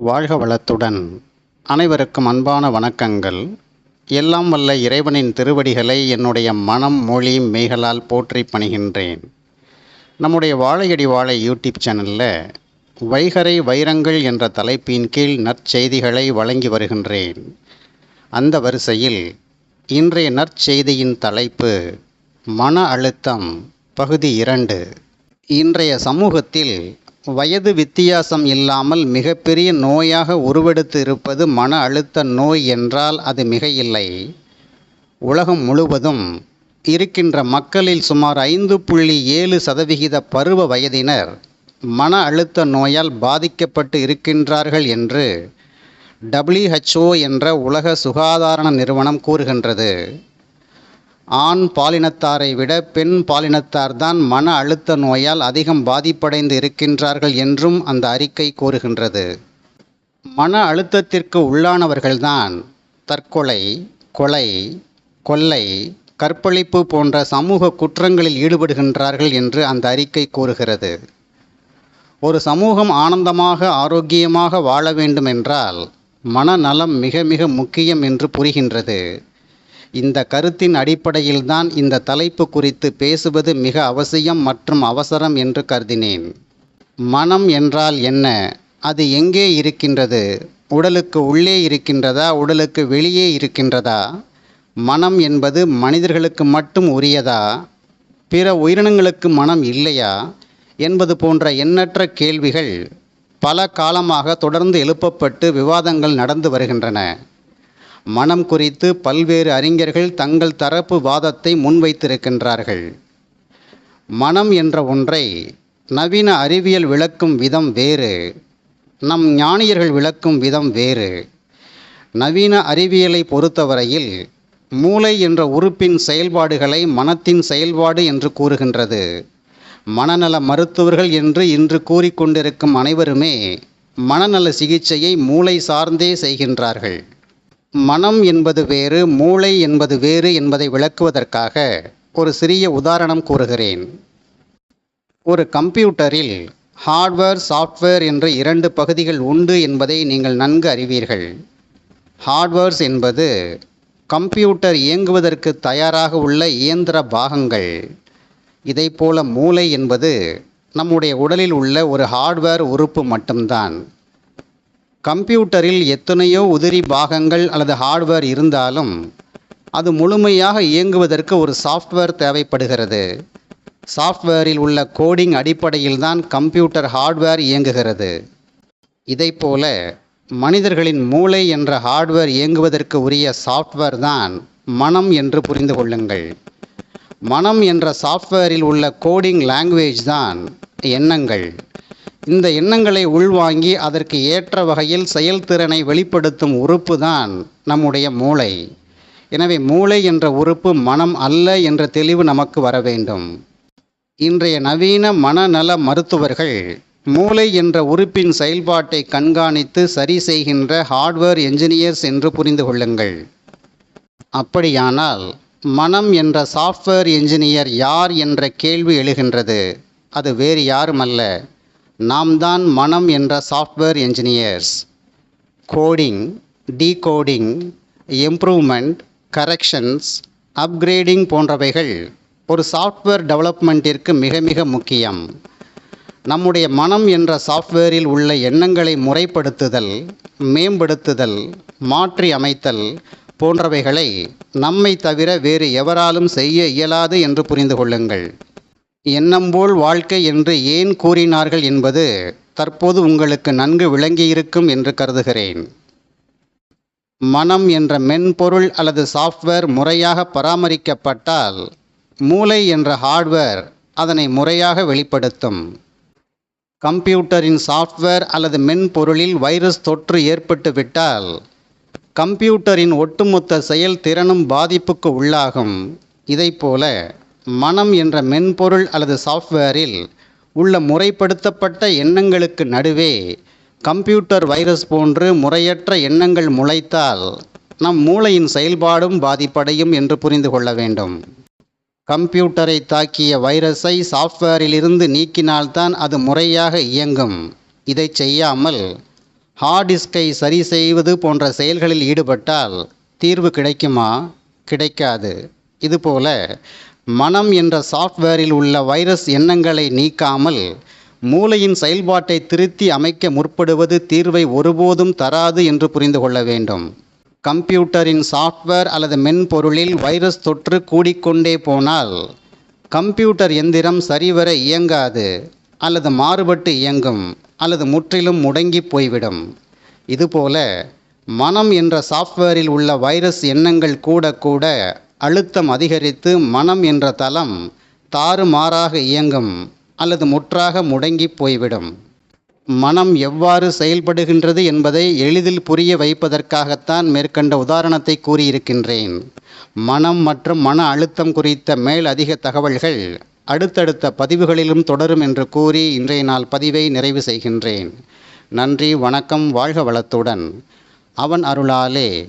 வாழ்க வளத்துடன். அனைவருக்கும் அன்பான வணக்கங்கள். எல்லாம் வல்ல இறைவனின் திருவடிகளை என்னுடைய மனம் மொழி மெய்களால் போற்றி பணிகின்றேன். நம்முடைய வாழையடி வாழை யூடியூப் சேனலில் வைகரை வைரங்கள் என்ற தலைப்பின் கீழ் நற்செய்திகளை வழங்கி வருகின்றேன். அந்த வரிசையில் இன்றைய நற்செய்தியின் தலைப்பு மன அழுத்தம் பகுதி இரண்டு. இன்றைய சமூகத்தில் வயது வித்தியாசம் இல்லாமல் மிகப்பெரிய நோயாக உருவெடுத்து இருப்பது மன அழுத்த நோய் என்றால் அது மிகையில்லை. உலகம் முழுவதும் இருக்கின்ற மக்களில் சுமார் ஐந்து புள்ளி ஏழு சதவிகித பருவ வயதினர் மன அழுத்த நோயால் பாதிக்கப்பட்டு இருக்கின்றார்கள் என்று டபிள்யூஹெச்ஓ என்ற உலக சுகாதார நிறுவனம் கூறுகின்றது. ஆண் பாலினத்தாரை விட பெண் பாலினத்தார்தான் மன அழுத்த நோயால் அதிகம் பாதிப்படைந்து இருக்கின்றார்கள் என்றும் அந்த அறிக்கை கூறுகின்றது. மன அழுத்தத்திற்கு உள்ளானவர்கள்தான் தற்கொலை கொலை கொள்ளை கற்பழிப்பு போன்ற சமூக குற்றங்களில் ஈடுபடுகின்றார்கள் என்று அந்த அறிக்கை கூறுகிறது. ஒரு சமூகம் ஆனந்தமாக ஆரோக்கியமாக வாழ வேண்டுமென்றால் மனநலம் மிக மிக முக்கியம் என்று புரிகின்றது. இந்த கருத்தின் அடிப்படையில்தான் இந்த தலைப்பு குறித்து பேசுவது மிக அவசியம் மற்றும் அவசரம் என்று கருதினேன். மனம் என்றால் என்ன? அது எங்கே இருக்கின்றது? உடலுக்கு உள்ளே இருக்கின்றதா? உடலுக்கு வெளியே இருக்கின்றதா? மனம் என்பது மனிதர்களுக்கு மட்டும் உரியதா? பிற உயிரினங்களுக்கு மனம் இல்லையா? என்பது போன்ற எண்ணற்ற கேள்விகள் பல காலமாக தொடர்ந்து எழுப்பப்பட்டு விவாதங்கள் நடந்து வருகின்றன. மனம் குறித்து பல்வேறு அறிஞர்கள் தங்கள் தரப்பு வாதத்தை முன்வைத்திருக்கின்றார்கள். மனம் என்ற ஒன்றை நவீன அறிவியல் விளக்கும் விதம் வேறு நம் ஞானியர்கள் விளக்கும் விதம் வேறு. நவீன அறிவியலை பொறுத்தவரையில் மூளை என்ற உறுப்பின் செயல்பாடுகளை மனத்தின் செயல்பாடு என்று கூறுகின்றது. மனநல மருத்துவர்கள் என்று இன்று கூறிக்கொண்டிருக்கும் அனைவருமே மனநல சிகிச்சையை மூளை சார்ந்தே செய்கின்றார்கள். மனம் என்பது வேறு மூளை என்பது வேறு என்பதை விளக்குவதற்காக ஒரு சிறிய உதாரணம் கூறுகிறேன். ஒரு கம்ப்யூட்டரில் ஹார்ட்வேர் சாஃப்ட்வேர் என்ற இரண்டு பகுதிகள் உண்டு என்பதை நீங்கள் நன்கு அறிவீர்கள். ஹார்ட்வேர்ஸ் என்பது கம்ப்யூட்டர் இயங்குவதற்கு தயாராக உள்ள இயந்திர பாகங்கள். இதைப்போல மூளை என்பது நம்முடைய உடலில் உள்ள ஒரு ஹார்ட்வேர் உறுப்பு மட்டும்தான். கம்ப்யூட்டரில் எத்தனையோ உதிரி பாகங்கள் அல்லது ஹார்ட்வேர் இருந்தாலும் அது முழுமையாக இயங்குவதற்கு ஒரு சாஃப்ட்வேர் தேவைப்படுகிறது. சாஃப்ட்வேரில் உள்ள கோடிங் அடிப்படையில் தான் கம்ப்யூட்டர் ஹார்ட்வேர் இயங்குகிறது. இதைப்போல மனிதர்களின் மூளை என்ற ஹார்ட்வேர் இயங்குவதற்கு உரிய சாஃப்ட்வேர் தான் மனம் என்று புரிந்து கொள்ளுங்கள். மனம் என்ற சாஃப்ட்வேரில் உள்ள கோடிங் லாங்குவேஜ் தான் எண்ணங்கள். இந்த எண்ணங்களை உள்வாங்கி அதற்கு ஏற்ற வகையில் செயல்திறனை வெளிப்படுத்தும் உறுப்பு தான் நம்முடைய மூளை. எனவே மூளை என்ற உறுப்பு மனம் அல்ல என்ற தெளிவு நமக்கு வர வேண்டும். இன்றைய நவீன மனநல மருத்துவர்கள் மூளை என்ற உறுப்பின் செயல்பாட்டை கண்காணித்து சரி செய்கின்ற ஹார்ட்வேர் என்ஜினியர்ஸ் என்று புரிந்து கொள்ளுங்கள். அப்படியானால் மனம் என்ற சாஃப்ட்வேர் என்ஜினியர் யார் என்ற கேள்வி எழுகின்றது. அது வேறு யாரும் அல்ல நாம் தான் மனம் என்ற software engineers coding decoding improvement corrections upgrading போன்றவைகள் ஒரு சாஃப்ட்வேர் டெவலப்மெண்ட்டிற்கு மிக மிக முக்கியம். நம்முடைய மனம் என்ற சாஃப்ட்வேரில் உள்ள எண்ணங்களை முறைப்படுத்துதல் மேம்படுத்துதல் மாற்றி அமைத்தல் போன்றவைகளை நம்மை தவிர வேறு எவராலும் செய்ய இயலாது என்று புரிந்து கொள்ளுங்கள். எண்ணம்போல் வாழ்க்கை என்று ஏன் கூறினார்கள் என்பது தற்போது உங்களுக்கு நன்கு விளங்கியிருக்கும் என்று கருதுகிறேன். மனம் என்ற மென்பொருள் அல்லது சாஃப்ட்வேர் முறையாக பராமரிக்கப்பட்டால் மூளை என்ற ஹார்ட்வேர் அதனை முறையாக வெளிப்படுத்தும். கம்ப்யூட்டரின் சாஃப்ட்வேர் அல்லது மென்பொருளில் வைரஸ் தொற்று ஏற்பட்டு விட்டால் கம்ப்யூட்டரின் ஒட்டுமொத்த செயல்திறனும் பாதிப்புக்கு உள்ளாகும். இதைப்போல மனம் என்ற மென்பொருள் அல்லது சாஃப்ட்வேரில் உள்ள முறைப்படுத்தப்பட்ட எண்ணங்களுக்கு நடுவே கம்ப்யூட்டர் வைரஸ் போன்று முறையற்ற எண்ணங்கள் முளைத்தால் நம் மூளையின் செயல்பாடும் பாதிப்படையும் என்று புரிந்து கொள்ள வேண்டும். கம்ப்யூட்டரை தாக்கிய வைரஸை சாஃப்ட்வேரிலிருந்து நீக்கினால்தான் அது முறையாக இயங்கும். இதை செய்யாமல் ஹார்ட் டிஸ்கை சரி செய்வது போன்ற செயல்களில் ஈடுபட்டால் தீர்வு கிடைக்குமா? கிடைக்காது. இதுபோல மனம் என்ற சாஃப்ட்வேரில் உள்ள வைரஸ் எண்ணங்களை நீக்காமல் மூளையின் செயல்பாட்டை திருத்தி அமைக்க முற்படுவது தீர்வை ஒருபோதும் தராது என்று புரிந்து கொள்ள வேண்டும். கம்ப்யூட்டரின் சாஃப்ட்வேர் அல்லது மென்பொருளில் வைரஸ் தொற்று கூடிக்கொண்டே போனால் கம்ப்யூட்டர் எந்திரம் சரிவர இயங்காது அல்லது மாறுபட்டு இயங்கும் அல்லது முற்றிலும் முடங்கி போய்விடும். இதுபோல மனம் என்ற சாஃப்ட்வேரில் உள்ள வைரஸ் எண்ணங்கள் கூட கூட அழுத்தம் அதிகரித்து மனம் என்ற தளம் தாறுமாறாக இயங்கும் அல்லது முற்றாக முடங்கி போய்விடும். மனம் எவ்வாறு செயல்படுகின்றது என்பதை எளிதில் புரிய வைப்பதற்காகத்தான் மேற்கண்ட உதாரணத்தை கூறியிருக்கின்றேன். மனம் மற்றும் மன அழுத்தம் குறித்த மேல் அதிக தகவல்கள் அடுத்தடுத்த பதிவுகளிலும் தொடரும் என்று கூறி இன்றைய நாள் பதிவை நிறைவு செய்கின்றேன். நன்றி வணக்கம் வாழ்க வளத்துடன். அவன் அருளாலே.